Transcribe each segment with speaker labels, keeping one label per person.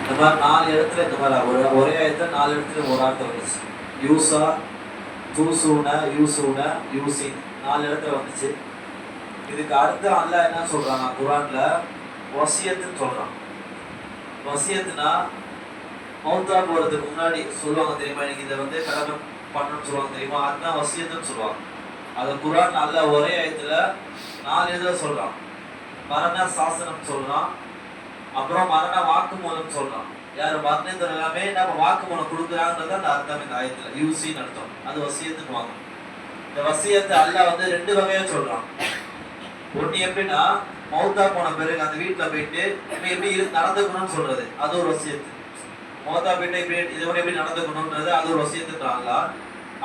Speaker 1: இந்த மாதிரி நாலு இடத்துல இந்த மாதிரி ஒரே இடத்துல நாலு இடத்துல ஒரு வார்த்தை வந்துச்சு யூசா தூசூன யூசூன யூசின். நாலு இடத்துல வந்துச்சு. இதுக்கு அடுத்து அல்ல என்ன சொல்றாங்க குரான்ல வசியத்துன்னு சொல்றான். வசியத்துனா மௌத்தா போகிறதுக்கு முன்னாடி சொல்லுவாங்க தெரியுமா? எனக்கு இதை வந்து கடமை பண்ணணும்னு சொல்லுவாங்க தெரியுமா? அதுதான் வசியத்துன்னு சொல்லுவாங்க. அது குரான் நல்ல ஒரே இடத்துல நாலு இதில் சொல்றான். மரண சாசனம் சொல்கிறான் அப்புறம் மரண வாக்குமூலம் சொல்றான் யார் மரணிந்தர் எல்லாமே நம்ம வாக்குமூலம் கொடுக்குறாங்கன்றது அந்த அர்த்தம் இந்த ஆயத்துல. யூசின்னு அர்த்தம். அது வசியத்துக்கு வாங்க இந்த வசியத்தை அல்ல வந்து ரெண்டு வகையா சொல்றான். ஒண்ணு எப்படின்னா மௌத்தா போன பிறகு அந்த வீட்டுல போயிட்டு இப்ப எப்படி இரு நடந்துக்கணும்னு சொல்றது. அது ஒரு வசியத்து. மௌத்தா போயிட்டு இப்படி இதோட எப்படி நடந்துக்கணும்ன்றது அது ஒரு வசியத்துன்றாங்க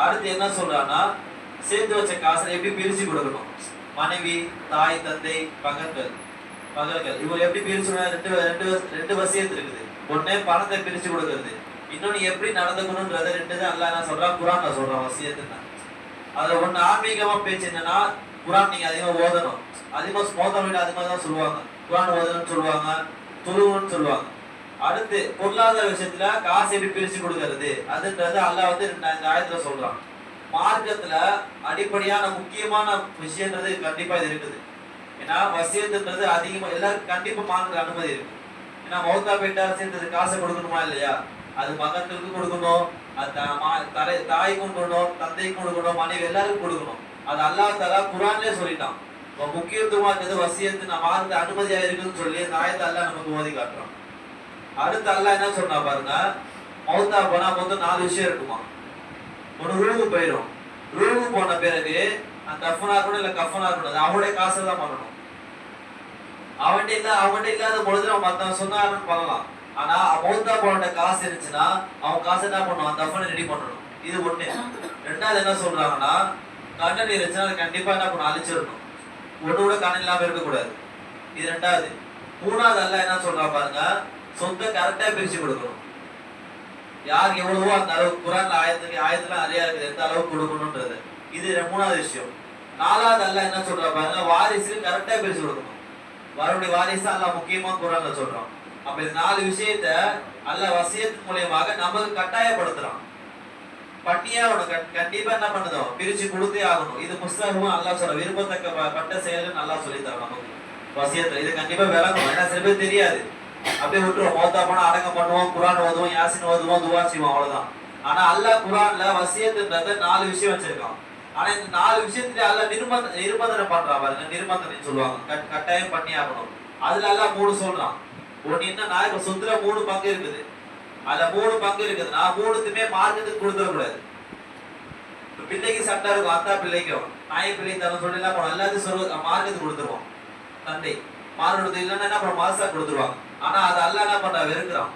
Speaker 1: அடுத்து என்ன சொல்றான்னா சேர்த்து வச்ச காசை எப்படி பிரிச்சு கொடுக்கணும்? மனைவி தாய் தந்தை பகல்கள் இவங்க எப்படி பிரிச்சு ரெண்டு ரெண்டு ரெண்டு வசியத்து இருக்குது. ஒண்ணு பணத்தை பிரிச்சு கொடுக்கறது. இன்னொன்னு எப்படி நடந்துக்கணும்ன்றத ரெண்டு தான் அல்ல நான் சொல்றான். குரான் நான் சொல்றான் வசியத்துன்னா அதுல ஒண்ணு ஆன்மீகமா பேச்சு என்னன்னா குரான் நீங்க அதிகமா ஓதணும். அதிகமா மோத விட அதிகமா தான் சொல்லுவாங்க. குரான் ஓதணும்னு சொல்லுவாங்க. துருவன்னு சொல்லுவாங்க. அடுத்து பொருளாதார விஷயத்துல காசு எப்படி பிரிச்சு கொடுக்கறது? அதுன்றது அல்லா வந்து இந்த இந்த ஆயத்துல சொல்றான். மார்க்கத்துல அடிப்படையான முக்கியமான விஷயன்றது கண்டிப்பா இது இருக்குது. ஏன்னா வசியத்துன்றது அதிகமாக எல்லாருக்கும் கண்டிப்பாக மாணவர்கள் அனுமதி இருக்கு. ஏன்னா மௌத்தா போயிட்டா சேர்ந்தது காசை கொடுக்கணுமா இல்லையா? அது மகன்களுக்கு கொடுக்கணும் அது த- மா- தலை தாய்க்கும் கொடுக்கணும் தந்தைக்கும் கொடுக்கணும் மனைவி எல்லாருக்கும் கொடுக்கணும். அது அல்லா தலா குரான்லேயே சொல்லிட்டான். இப்ப முக்கியத்துவமாக இருக்கிறது வசியத்து நான் வாழ்ந்த அனுமதியாக இருக்குன்னு சொல்லி இந்த ஆயத்தை அல்லாஹ் நமக்கு ஓதி காட்டுறான். அடுத்து அல்லா என்ன சொன்னா பாருங்க மௌத்தா போனா மொத்தம் நாலு விஷயம் இருக்குமா? ஒன்று ரூபு போயிடும் ரூபு போன பிறகு கஃபனா இருக்கணும் இல்ல கஃபனா இருக்கணும் அவனுடைய காசு தான் பண்ணணும். அவன்கிட்ட இல்லை அவன்கிட்ட இல்லாத பொழுது நம்ம மத்தவன் சொன்னாருன்னு பண்ணலாம். ஆனா மௌத்தா போன காசு இருந்துச்சுன்னா அவன் காசு என்ன பண்ணுவான்? தஃபனை ரெடி பண்ணணும். இது ஒண்ணு. ரெண்டாவது என்ன சொல்றாங்கன்னா கண்ணன் இருந்துச்சுன்னா அதை கண்டிப்பா என்ன பண்ணணும்? அழிச்சிடணும். ஒண்ணு கூட கண்ணன் இல்லாம இருக்கக்கூடாது. இது ரெண்டாவது. மூணாவது அல்ல என்ன சொல்றா பாருங்க சொத்தை கரெக்டா பிரிச்சு கொடுக்கணும். யார் எவ்வளவோ அந்த அளவு குரான் ஆயத்துக்கு ஆயத்துல நிறைய இருக்குது. எந்த அளவுக்கு கொடுக்கணும்ன்றது. இது மூணாவது விஷயம். நாலாவது அல்ல என்ன சொல்றா பாருங்க வாரிசு கரெக்டா பிரிச்சு கொடுக்கணும் வரக்கூடிய வாரிசு அல்ல முக்கியமா குரான்ல சொல்றான். அப்ப இந்த நாலு விஷயத்த அல்ல வசியத்து மூலியமாக நமக்கு கட்டாயப்படுத்துறான். பண்ணியே உனக்கு கண்டிப்பா என்ன பண்ணுதோ பிரிச்சு கொடுத்தே ஆகணும். இது புஸ்தகமும் அல்லாஹ் சொல்ற விரும்பத்தக்க பட்ட செயல் நல்லா சொல்லித்தரான் நமக்கு. வசியத்துல இது கண்டிப்பா விளங்கும் ஏன்னா சில பேர் தெரியாது. அப்படியே விட்டுருவோம். மௌத்தா போனா அடக்கம் பண்ணுவோம் குரான் ஓதுவோம் யாசின் ஓதுவோம் துவா செய்வோம் அவ்வளவுதான். ஆனா அல்லாஹ் குரான்ல வசியத்துன்றத நாலு விஷயம் வச்சிருக்கான். ஆனா இந்த நாலு விஷயத்துல அல்ல நிர்பந்த நிர்பந்தனை பண்றா பாருங்க நிர்பந்தனை சொல்லுவாங்க. கட்- கட்டாயம் பண்ணி ஆகணும். அதுல எல்லாம் மூணு சொல்றான். ஒண்ணு என்னன்னா இப்ப சொத்துல மூணு பங்கு இருக்குது. அதுல மூணு பங்கு நான் மூணுத்துமே மார்க்கெட்டுக்கு கொடுத்துடக்கூடாது. பிள்ளைக்கு சட்டை இருக்கும் அத்தா பிள்ளைக்கும் நாய பிள்ளை தரம் சொல்லி எல்லாம் போனோம் எல்லாத்தையும் சொல்ல மார்க்கத்துக்கு கொடுத்துருவோம் தந்தை. மார்க்கெட்டு இல்லைன்னா என்ன பண்ண மாசா கொடுத்துருவாங்க. ஆனா அது அல்ல என்ன பண்றா? வெறுக்கிறான்.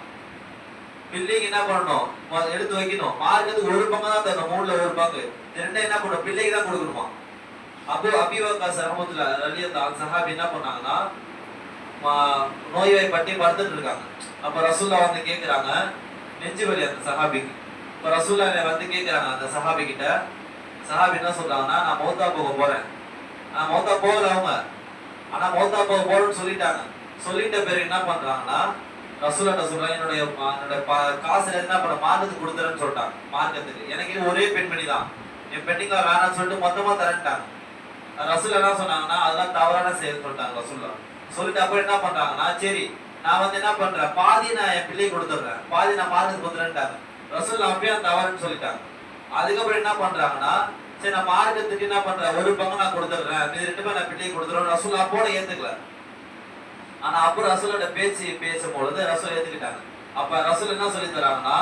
Speaker 1: பிள்ளைக்கு என்ன பண்ணணும்? எடுத்து வைக்கணும். மார்க்கெட்டுக்கு ஒரு பங்கு தான் தரணும். மூணுல ஒரு பங்கு. ரெண்டும் என்ன பண்ண பிள்ளைக்கு தான் கொடுக்கணுமா அப்போ அபிவகா சமூகத்துல ரலியத்தா சஹாபி என்ன பண்ணாங்கன்னா மா- நோய்வாய்ப்பட்டு படுத்துட்டு இருக்காங்க அப்ப ரசூல்லா வந்து கேக்குறாங்க நெஞ்சு வலி அந்த சஹாபிக்கு. இப்ப ரசூல்லா வந்து கேக்குறாங்க அந்த சஹாபி கிட்ட சஹாபி என்ன சொல்றாங்கன்னா நான் மௌத்தா போக போறேன். நான் மௌத்தா போகல அவங்க. ஆனா மௌத்தா போக போறேன்னு சொல்லிட்டாங்க. சொல்லிட்ட பிறகு என்ன பண்றாங்கன்னா ரசூலாட்ட சொல்றாங்க என்னுடைய என்னோட காசு என்ன பண்ண மார்க்கத்துக்கு கொடுத்துறேன்னு சொல்லிட்டாங்க. மார்க்கத்துக்கு. எனக்கு ஒரே பெண்மணி தான். என் பெண்ணிங்களா வேணாம்னு சொல்லிட்டு மொத்தமா தரட்டாங்க ரசூல் என்ன சொன்னாங்கன்னா அதெல்லாம் தவறான செயல் சொல்லிட்டாங்க ரசூல்லா. சொல்லிட்டு அப்ப என்ன பண்றாங்கன்னா சரி நான் வந்து என்ன பண்றேன்? பாதி நான் என் பிள்ளை கொடுத்துட்றேன். பாதி நான் மார்க்கு கொடுத்துறேன்ட்டாங்க ரசூல் அப்பயே தவறுன்னு சொல்லிட்டாங்க. அதுக்கப்புறம் என்ன பண்றாங்கன்னா சரி நான் மார்க்கத்துக்கு என்ன பண்றேன்? ஒரு பங்கு நான் கொடுத்துட்றேன். இது ரெண்டு பேர் நான் பிள்ளைக்கு கொடுத்துறேன் ரசூல் அப்போட ஏத்துக்கல. ஆனா அப்புறம் ரசூலோட பேச்சு பேசும் பொழுது ரசூல் ஏத்துக்கிட்டாங்க. அப்ப ரசூல் என்ன சொல்லி தராங்கன்னா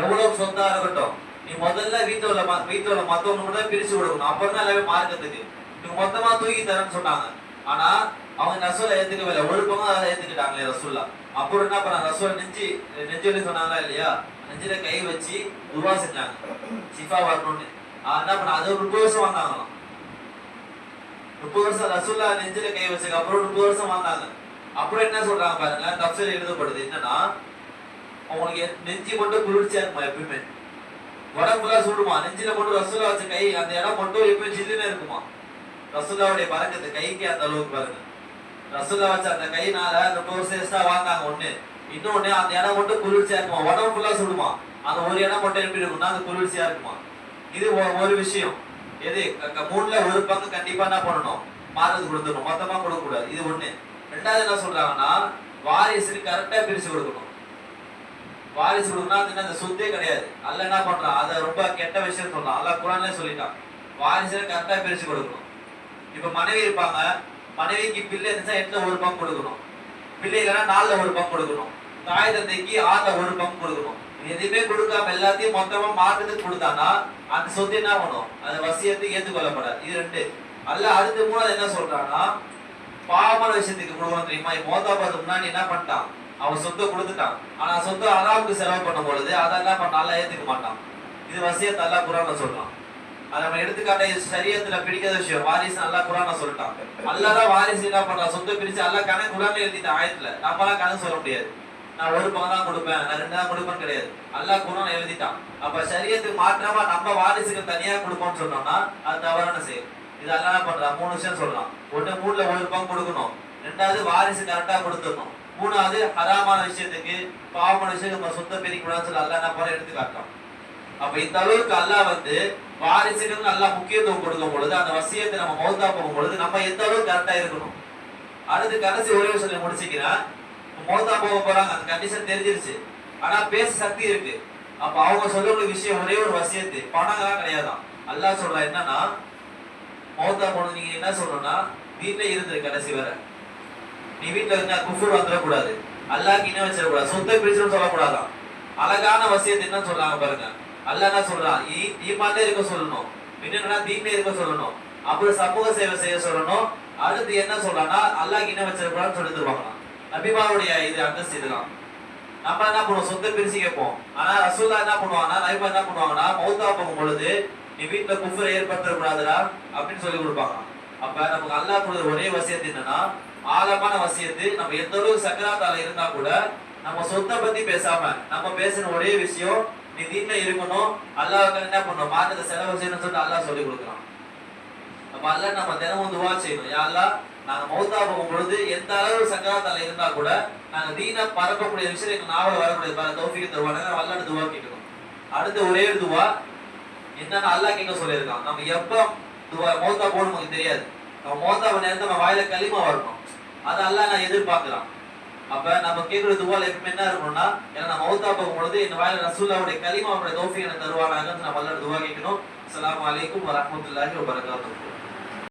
Speaker 1: எவ்வளவு சொந்தா இருக்கட்டும் நீ முதல்ல வீட்டுல உள்ள ம- வீட்டுல உள்ள மத்தவங்க கூட பிரிச்சு விடணும். அப்புறம் தான் எல்லாமே மார்க்கத்துக்கு. நீங்க மொத்தமா தூக்கி தரேன்னு சொன்னாங்க. ஆனா அவங்க ரசூலை ஏத்துக்கவே ஒரு பங்கு அதை ஏத்துக்கிட்டாங்களே ரசூல்லா. அப்புறம் என்ன பண்ண ரசூல் நெஞ்சு நெஞ்சு சொன்னாங்களா இல்லையா? நெஞ்சில கை வச்சு துவா செஞ்சாங்க. சிஃபா வரணும்னு. என்ன பண்ண? அது ஒரு முப்பது வருஷம் வந்தாங்களாம் முப்பது வருஷம் ரசூல்லா நெஞ்சில கை வச்சதுக்கு அப்புறம் முப்பது வருஷம் வந்தாங்க அப்புறம் என்ன சொல்றாங்க பாருங்க தப்சல் எழுதப்படுது. என்னன்னா அவங்களுக்கு நெஞ்சு மட்டும் குளிர்ச்சியா இருக்குமா எப்பயுமே? உடம்புல சுடுமா? நெஞ்சில போட்டு ரசூலா வச்ச கை அந்த இடம் மட்டும் எப்பயும் ஜில்லுன்னு இருக்குமா? ரசூலாவுடைய பறக்கத்து கைக்கு அந்த அளவுக்கு பாருங்க ரசூல்லா வச்ச அந்த கையினால ரெண்டு சேஸ்டா வாங்காங்க ஒண்ணு. இன்னொன்னு அந்த இடம் மட்டும் குளிர்ச்சியா இருக்குமா? உடம்பு ஃபுல்லா சுடுமா? அந்த ஒரு இடம் மட்டும் எப்படி இருக்கும்னா அது குளிர்ச்சியா இருக்குமா? இது ஒரு விஷயம். எது? க- மூணுல ஒரு பங்கு கண்டிப்பா என்ன பண்ணணும்? மாறது கொடுத்துடணும். மொத்தமா கொடுக்க கூடாது இது ஒண்ணு. ரெண்டாவது என்ன சொல்றாங்கன்னா வாரிசுக்கு கரெக்டா பிரிச்சு கொடுக்கணும். வாரிசு கொடுக்கணும் அந்த சொத்தே கிடையாது. அல்ல என்ன பண்றான்? அதை ரொம்ப கெட்ட விஷயம் சொல்றான். அல்ல குரான்ல சொல்லிட்டான். வாரிசு கரெக்டா பிரிச்சு கொடுக்கணும். இப்ப மனைவி இருப்பாங்க. மனைவிக்கு பிள்ளை இருந்துச்சா எட்டுல ஒரு பங்கு கொடுக்கணும். பிள்ளை இல்லைன்னா நாலுல ஒரு பங்கு கொடுக்கணும். தாய் தந்தைக்கு ஆறுல ஒரு பங்கு கொடுக்கணும். எதுவுமே கொடுக்காம எல்லாத்தையும் மொத்தமா மாற்றத்துக்கு கொடுத்தானா அந்த சொத்து என்ன பண்ணும் அது வசியத்தை ஏற்றுக்கொள்ளப்படாது. இது ரெண்டு. அல்ல அடுத்து மூணாவது என்ன சொல்றான்னா பாவமான விஷயத்துக்கு கொடுக்கணும் தெரியுமா? மோதா பார்த்து முன்னாடி என்ன பண்ணிட்டான்? அவன் சொத்தை கொடுத்துட்டான். ஆனா சொத்து அல்லாவுக்கு செலவு பண்ணும் பொழுது அதெல்லாம் பண்ண நல்லா ஏத்துக்க மாட்டான். இது வசியத்தை அல்லா குரான சொல்றான். அதை நம்ம எடுத்துக்காட்ட சரியத்துல பிடிக்காத விஷயம். வாரிசு நல்லா குரான சொல்லிட்டான். அல்லாதான் வாரிசு என்ன பண்றான்? சொத்து பிரிச்சு அல்லா கணக்கு குரான எழுதிட்டான் ஆயத்துல. நம்மளாம் கணக்கு சொல்ல முடியாது. நான் ஒரு பங்கு தான் கொடுப்பேன் நான் ரெண்டு தான் கொடுப்பேன் கிடையாது. அல்லாஹ் குரான் எழுதிட்டான். அப்ப சரியத்துக்கு மாற்றமா நம்ம வாரிசுக்கு தனியா கொடுப்போம்னு சொன்னோம்னா அது தவறான செயல். இது அல்லா பண்றான்? மூணு விஷயம் சொல்றான். ஒண்ணு மூணுல ஒரு பங்கு கொடுக்கணும். ரெண்டாவது வாரிசு கரெக்டா கொடுத்துடணும். மூணாவது ஹராமான விஷயத்துக்கு பாவமான விஷயத்துக்கு நம்ம சொந்த பெருக்கி கூடாதுன்னு சொல்லி அல்லாஹ் என்ன பண்ண எடுத்து காட்டுறான். அப்ப இந்த அளவுக்கு அல்லாஹ் வந்து வாரிசுகள் நல்லா முக்கியத்துவம் கொடுக்கும் பொழுது அந்த வசியத்தை நம்ம மௌத்தா போகும் பொழுது நம்ம எந்த அளவுக்கு கரெக்டா இருக்கணும்? அடுத்து கடைசி ஒரே விஷயத்துல சொல்லி முடிச்சுக்கிறேன். மௌத்தா போக போறாங்க அந்த கண்டிஷன் தெரிஞ்சிருச்சு. ஆனா பேச சக்தி இருக்கு. அப்ப அவங்க சொல்ல விஷயம் ஒரே ஒரு வசியத்து பணம் கிடையாதான். அல்லாஹ் சொல்றா என்னன்னா மௌத்தா போனது நீங்க என்ன சொல்லணும்னா வீட்டுல இருந்திருக்கு கடைசி வரை. நீ வீட்டுல இருந்தா குஃபுர் வந்துடக்கூடாது அல்லாக்கு இணை வச்சிடக்கூடாது. சொத்தை பிரிச்சுன்னு சொல்லக்கூடாதான். அழகான வசியத்தை என்ன சொல்றாங்க பாருங்க. அல்ல என்ன சொல்றான்? ஈ இருக்க சொல்லணும். என்னன்னா தீன்ல இருக்க சொல்லணும். அப்புறம் சமூக சேவை செய்ய சொல்லணும். அடுத்து என்ன சொல்றான்னா அல்லாஹ் இணை வச்சிடக்கூடாதுன்னு சொல்லி தருவாங்களாம். நபிமாருடைய இது அந்தஸ்து இதெல்லாம் நம்ம என்ன பண்ணுவோம்? சொத்தை பிரிச்சு கேட்போம். ஆனா ரசூல்லா என்ன பண்ணுவாங்கன்னா நபிமா என்ன பண்ணுவாங்கன்னா மௌத்தா போகும் பொழுது நீ வீட்டுல குஃபரை ஏற்படுத்தக்கூடாதுடா அப்படின்னு சொல்லி கொடுப்பாங்க அப்ப நமக்கு அல்லாஹ் கொடுத்த ஒரே வசியத்து என்னன்னா ஆழமான வசியத்து நம்ம எந்த அளவுக்கு சக்கராத்தால இருந்தா கூட நம்ம சொத்தை பத்தி பேசாம நம்ம பேசின ஒரே விஷயம் நீ தீன்ல இருக்கணும் அல்லாஹ் என்ன பண்ணணும்? மாற்றத்தை செலவு செய்யணும்னு சொல்லிட்டு அல்லாஹ் சொல்லி கொடுக்குறான். அப்ப அல்ல நம்ம தினமும் துவா செய்யணும். யா நாங்க மௌத்தா போகும் பொழுது எந்த அளவு சக்கராத்தால இருந்தா கூட நாங்க தீனா பரப்பக்கூடிய விஷயம் எங்க நாவல வரக்கூடிய பல தௌஃபிக்கு தருவாங்க நம்ம துவா கேட்கணும் அடுத்து ஒரே துவா என்னன்னு அல்லாஹ் கேட்க சொல்லியிருக்கான். நம்ம எப்ப துவா மௌத்தா போகணும் நமக்கு தெரியாது. நம்ம மௌத்தா நேரத்தை நம்ம வாயில களிமா வரணும் அதெல்லாம் நான் எதிர்பார்க்கலாம் அப்ப நம்ம கேட்கிற துவால் எப்பவுமே என்ன இருக்கணும்னா ஏன்னா நம்ம மௌத்தா போகும் பொழுது இந்த வாயில ரசூல்லாவுடைய கலிமா அவருடைய தோஃபி எனக்கு தருவானாங்கன்னு நம்ம அல்லாஹ் துவா கேட்கணும். அஸ்ஸலாமு வலைக்கும் வரமத்துல்லாஹி வரகாத்துக்கும்